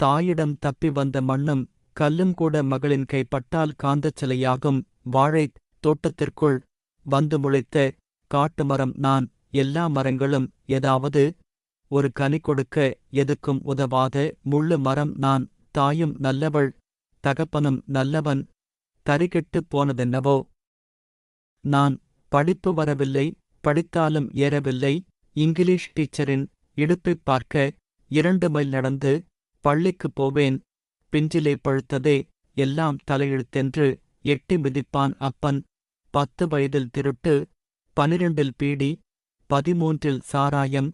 தாயிடம் தப்பி வந்த மண்ணும் கல்லும் கூட மகளின் கைப்பட்டால் காந்தச் சிலையாகும். வாழைத் தோட்டத்திற்குள் வந்து முளைத்த காட்டு மரம் நான். எல்லா மரங்களும் ஏதாவது ஒரு கனி கொடுக்க எதுக்கும் உதவாத முள்ளு மரம் நான். தாயும் நல்லவள் தகப்பனும் நல்லவன் தறிகெட்டுப் போனதென்னவோ? நான் படிப்பு வரவில்லை படித்தாலும் ஏறவில்லை. இங்கிலீஷ் டீச்சரின் இடுப்பைப் பார்க்க இரண்டு மைல் நடந்து பள்ளிக்குப் போவேன். பிஞ்சிலே பழுத்ததே எல்லாம் தலையெழுத்தென்று எட்டி மிதிப்பான் அப்பன். பத்து வயதில் திருட்டு பனிரெண்டில் பீடி பதிமூன்றில் சாராயம்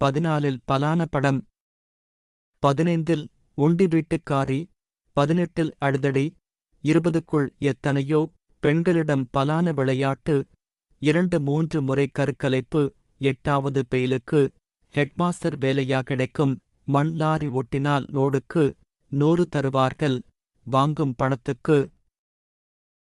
பதினாலில் பலான படம். பதினைந்தில் உண்டி வீட்டுக்காரி பதினெட்டில் அழுதடி இருபதுக்குள் எத்தனையோ பெண்களிடம் பலான விளையாட்டு இரண்டு மூன்று முறை கருக்கலைப்பு எட்டாவது பெயிலுக்கு ஹெட்மாஸ்டர் வேலையா கிடைக்கும். மண் லாரி ஓட்டினால் லோடுக்கு நூறு தருவார்கள் வாங்கும் பணத்துக்கு.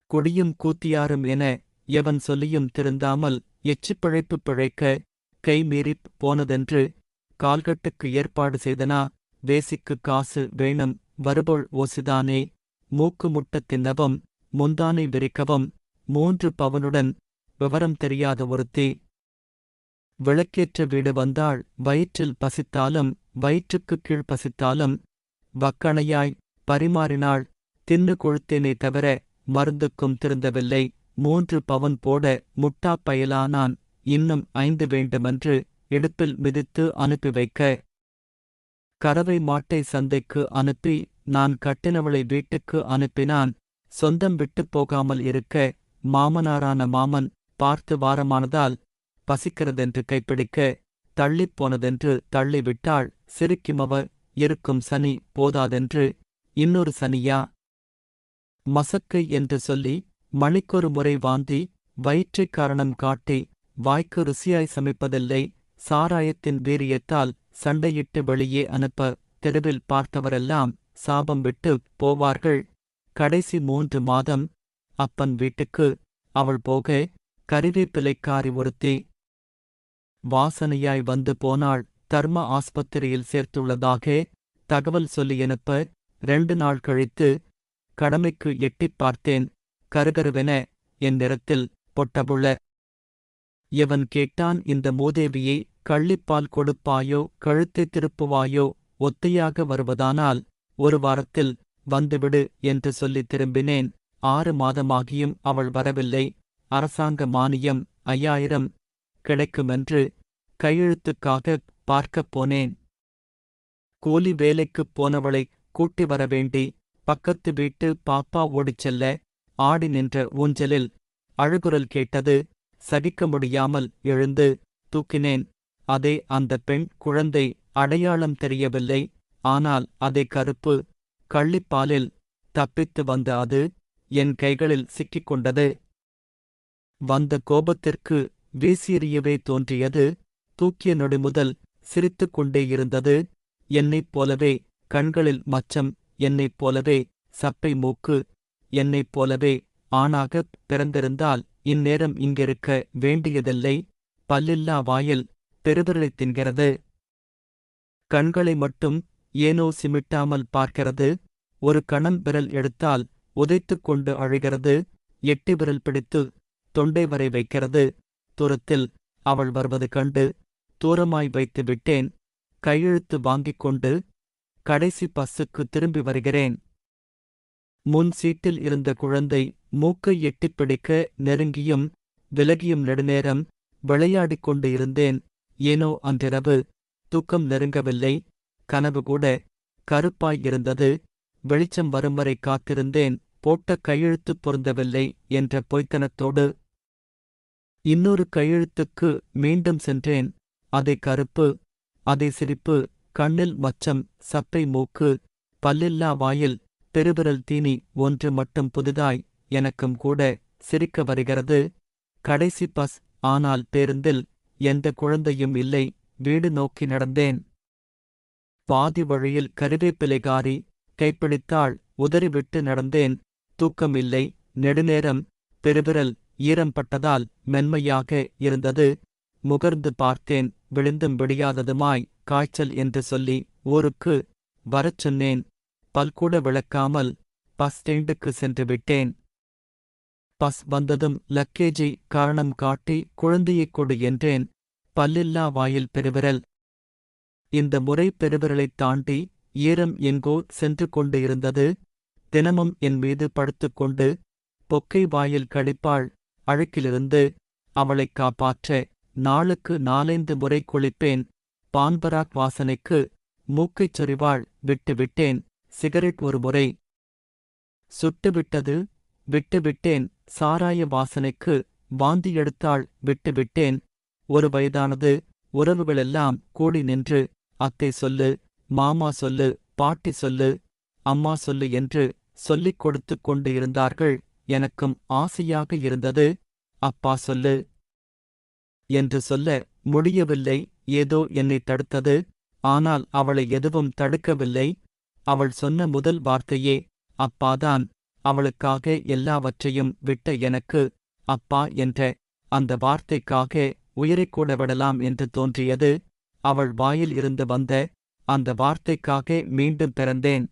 கொடியும் கூத்தியாரும் என எவன் சொல்லியும் திருந்தாமல் எச்சிப் பிழைப்பு பிழைக்க கை மீறிப் போனதென்று கால்கட்டுக்கு ஏற்பாடு செய்தனா வேசிக்கு காசு வேணும் வருபோள் ஓசிதானே. மூக்கு முட்டத் தின்னவும் முந்தானை விரிக்கவும் மூன்று பவனுடன் விவரம் தெரியாத ஒருத்தி. விளக்கேற்ற வீடு வந்தாள் வயிற்றில் பசித்தாலும் வயிற்றுக்குக் கீழ் பசித்தாலும் வக்கணையாய் பரிமாறினாள். தின்னு கொழுத்தேனே தவிர மருந்துக்கும் திருந்தவில்லை. மூன்று பவன் போட முட்டாப் பயலானான். இன்னும் ஐந்து வேண்டுமென்று இடுப்பில் மிதித்து அனுப்பி வைக்க. கறவை மாட்டை சந்தைக்கு அனுப்பி நான் கட்டினவளை வீட்டுக்கு அனுப்பினான். சொந்தம் விட்டுப் போகாமல் இருக்க மாமனாரான மாமன் பார்த்து வாரமானதால் பசிக்கிறதென்று கைப்பிடிக்க தள்ளிப் போனதென்று தள்ளிவிட்டாள். சிரிக்குமவ இருக்கும் சனி போதாதென்று இன்னொரு சனியா? மசக்கை என்று சொல்லி மணிக்கொரு முறை வாந்தி வயிற்றைக் காரணம் காட்டி வாய்க்கு ருசியாய் சமைப்பதில்லை. சாராயத்தின் வீரியத்தால் சண்டையிட்டு வெளியே அனுப்ப தெருவில் பார்த்தவரெல்லாம் சாபம் விட்டு போவார்கள். கடைசி மூன்று மாதம் அப்பன் வீட்டுக்கு அவள் போக கறிவேப்பிலைக்காரி ஒருத்தி வாசனையாய் வந்து போனாள். தர்ம ஆஸ்பத்திரியில் சேர்த்துள்ளதாக தகவல் சொல்லி அனுப்ப ரெண்டு நாள் கழித்து கடமைக்கு எட்டிப் பார்த்தேன். கருகருவென என் நிறத்தில் பொட்டபுள்ள எவன் கேட்டான் இந்த மூதேவியை கள்ளிப்பால் கொடுப்பாயோ கழுத்தை திருப்புவாயோ ஒத்தையாக வருவதானால் ஒரு வாரத்தில் வந்துவிடு என்று சொல்லித் திரும்பினேன். ஆறு மாதமாகியும் அவள் வரவில்லை. அரசாங்க மானியம் ஐயாயிரம் கிடைக்குமென்று கையெழுத்துக்காக பார்க்கப் போனேன். கூலி வேலைக்குப் போனவளை கூட்டி வரவேண்டி பக்கத்து வீட்டு பாப்பா ஓடிச் செல்ல ஆடி நின்ற ஊஞ்சலில் அழுகுரல் கேட்டது சகிக்க முடியாமல் எழுந்து தூக்கினேன். அதே அந்த பெண் குழந்தை அடையாளம் தெரியவில்லை. ஆனால் அதே கருப்பு கள்ளிப்பாலில் தப்பித்து வந்த அது என் கைகளில் சிக்கிக் கொண்டது. வந்த கோபத்திற்கு வீசியறியவே தோன்றியது. தூக்கிய நொடி முதல் சிரித்துக் கொண்டே இருந்தது. என்னைப் போலவே கண்களில் மச்சம் என்னைப் போலவே சப்பை மூக்கு என்னைப் போலவே ஆணாகப் பிறந்திருந்தால் இந்நேரம் இங்கிருக்க வேண்டியதில்லை. பல்லில்லா வாயில் பெருவிரலைத் தின்கிறது. கண்களை மட்டும் ஏனோ சிமிட்டாமல் பார்க்கிறது. ஒரு கணம் விரல் எடுத்தால் உதைத்துக் கொண்டு அழுகிறது. எட்டி விரல் பிடித்து தொண்டை வரை வைக்கிறது. தூரத்தில் அவள் வருவது கண்டு தூரமாய் வைத்து விட்டேன். கையெழுத்து வாங்கிக் கொண்டு கடைசி பஸ்ஸுக்கு திரும்பி வருகிறேன். முன் சீட்டில் இருந்த குழந்தை மூக்கை எட்டிப் பிடிக்க நெருங்கியும் விலகியும் நெடுநேரம் விளையாடிக் கொண்டு இருந்தேன். ஏனோ அன்றிரவு தூக்கம் நெருங்கவில்லை. கனவு கூட கருப்பாய் இருந்தது. வெளிச்சம் வரும் வரை காத்திருந்தேன். போட்ட கையெழுத்து பொருந்தவில்லை என்ற பொய்த்தனத்தோடு இன்னொரு கையெழுத்துக்கு மீண்டும் சென்றேன். அதை கருப்பு அதை சிரிப்பு கண்ணில் மச்சம் சப்பை மூக்கு பல்லில்லா வாயில் பெருவிரல் தீனி ஒன்று மட்டும் புதிதாய் எனக்கும் கூட சிரிக்க வருகிறது. கடைசி பஸ் ஆனால் பேருந்தில் எந்த குழந்தையும் இல்லை. வீடு நோக்கி நடந்தேன். பாதி வழியில் கருவேப்பிலைகாரி கைப்பிடித்தாள். உதறிவிட்டு நடந்தேன். தூக்கம் இல்லை. நெடுநேரம் பெருவிரல் ஈரம் பட்டதால் மென்மையாக இருந்தது. முகர்ந்து பார்த்தேன் விழுந்தும் விடியாததுமாய் காய்ச்சல் என்று சொல்லி ஊருக்கு வரச் சொன்னேன். பல்கூட விளக்காமல் பஸ் ஸ்டாண்டுக்கு சென்று விட்டேன். பஸ் வந்ததும் லக்கேஜை காரணம் காட்டி குழந்தையைக் கொடு என்றேன். பல்லில்லா வாயில் பெருவிரல். இந்த முறை பெருவிரலைத் தாண்டி ஈரம் எங்கோ சென்று கொண்டு இருந்தது. தினமும் என் மீது படுத்துக்கொண்டு பொக்கை வாயில் கழிப்பாள் அழுக்கிலிருந்து அவளைக் காப்பாற்ற நாளுக்கு நாலைந்து முறை குளிப்பேன். பான்பராக் வாசனைக்கு மூக்கைச் சொறிவாள் விட்டு விட்டேன். சிகரெட் ஒரு முறை சுட்டுவிட்டது விட்டுவிட்டேன் சாராய வாசனைக்கு வாந்தி எடுத்தாள் விட்டுவிட்டேன் ஒரு வயதானது உறவுகளெல்லாம் கூடி நின்று அத்தை சொல்லு மாமா சொல்லு பாட்டி சொல்லு அம்மா சொல்லு என்று சொல்லிக் கொடுத்து கொண்டு இருந்தார்கள். எனக்கும் ஆசையாக இருந்தது. அப்பா சொல்லு. என்று சொல்ல முடியவில்லை. ஏதோ என்னை தடுத்தது. ஆனால் அவளை எதுவும் தடுக்கவில்லை. அவள் சொன்ன முதல் வார்த்தையே அப்பாதான். அவளுக்காக எல்லாவற்றையும் விட்ட எனக்கு அப்பா என்ற அந்த வார்த்தைக்காக உயிரைக் கூட விடலாம் என்று தோன்றியது. அவள் வாயில் இருந்து வந்த அந்த வார்த்தைக்காக மீண்டும் பிறந்தேன்.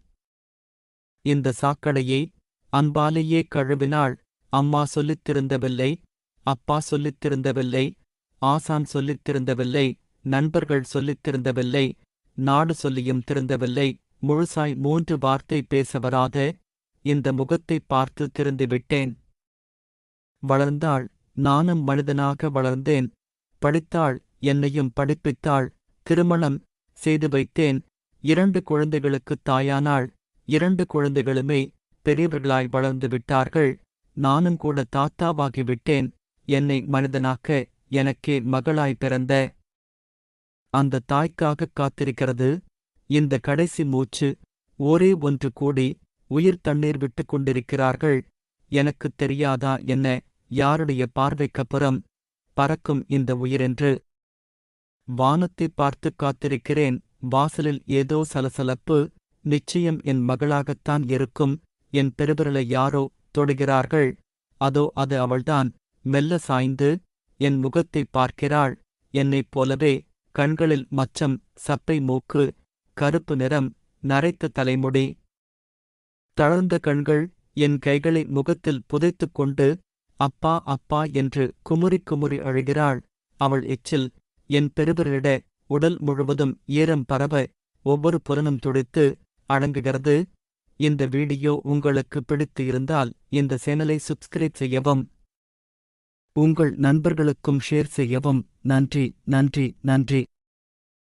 இந்த சாக்கடையை அன்பாலேயே கழுவினாள். அம்மா சொல்லித்திருந்தவில்லை. அப்பா சொல்லித்திருந்தவில்லை. ஆசான் சொல்லித்திருந்தவில்லை. நண்பர்கள் சொல்லித்திருந்தவில்லை. நாடு சொல்லியும் திருந்தவில்லை. முழுசாய் மூன்று வார்த்தை பேச வராத இந்த முகத்தைப் பார்த்து திருந்துவிட்டேன். வளர்ந்தாள். நானும் மனிதனாக வளர்ந்தேன். படித்தாள். என்னையும் படிப்பித்தாள். திருமணம் செய்து வைத்தேன். இரண்டு குழந்தைகளுக்குத் தாயானாள். இரண்டு குழந்தைகளுமே பெரியவர்களாய் வளர்ந்து விட்டார்கள். நானும் கூட தாத்தாவாகி விட்டேன் என்னை மனிதனாக்க எனக்கே மகளாய் பிறந்த அந்த தாய்க்காகக் காத்திருக்கிறது. இந்த கடைசி மூச்சு ஒரே ஒன்று கூடி உயிர் தண்ணீர் விட்டுக் கொண்டிருக்கிறார்கள். எனக்குத் தெரியாதா என்ன? யாருடைய பார்வைக்கப்புறம் பறக்கும் இந்த உயிரென்று வானத்தை பார்த்துக் காத்திருக்கிறேன். வாசலில் ஏதோ சலசலப்பு நிச்சயம் என் மகளாகத்தான் இருக்கும். என் பெருவிரலை யாரோ தொடுகிறார்கள். அதோ அது அவள்தான். மெல்ல சாய்ந்து என் முகத்தைப் பார்க்கிறாள். என்னைப் போலவே கண்களில் மச்சம் சப்பை மூக்கு கருப்பு நிறம் நரைத்த தலைமுடி. தளர்ந்த கண்கள் என் கைகளை முகத்தில் புதைத்துக் கொண்டு அப்பா அப்பா என்று குமுறி குமுறி அழுகிறாள். அவள் எச்சில் என் பெருவரிட உடல் முழுவதும் ஈரம் பரவ ஒவ்வொரு புலனும் துடித்து அடங்குகிறது. இந்த வீடியோ உங்களுக்கு பிடித்து இருந்தால் இந்த சேனலை சப்ஸ்கிரைப் செய்யவும். உங்கள் நண்பர்களுக்கும் ஷேர் செய்யவும். நன்றி நன்றி நன்றி.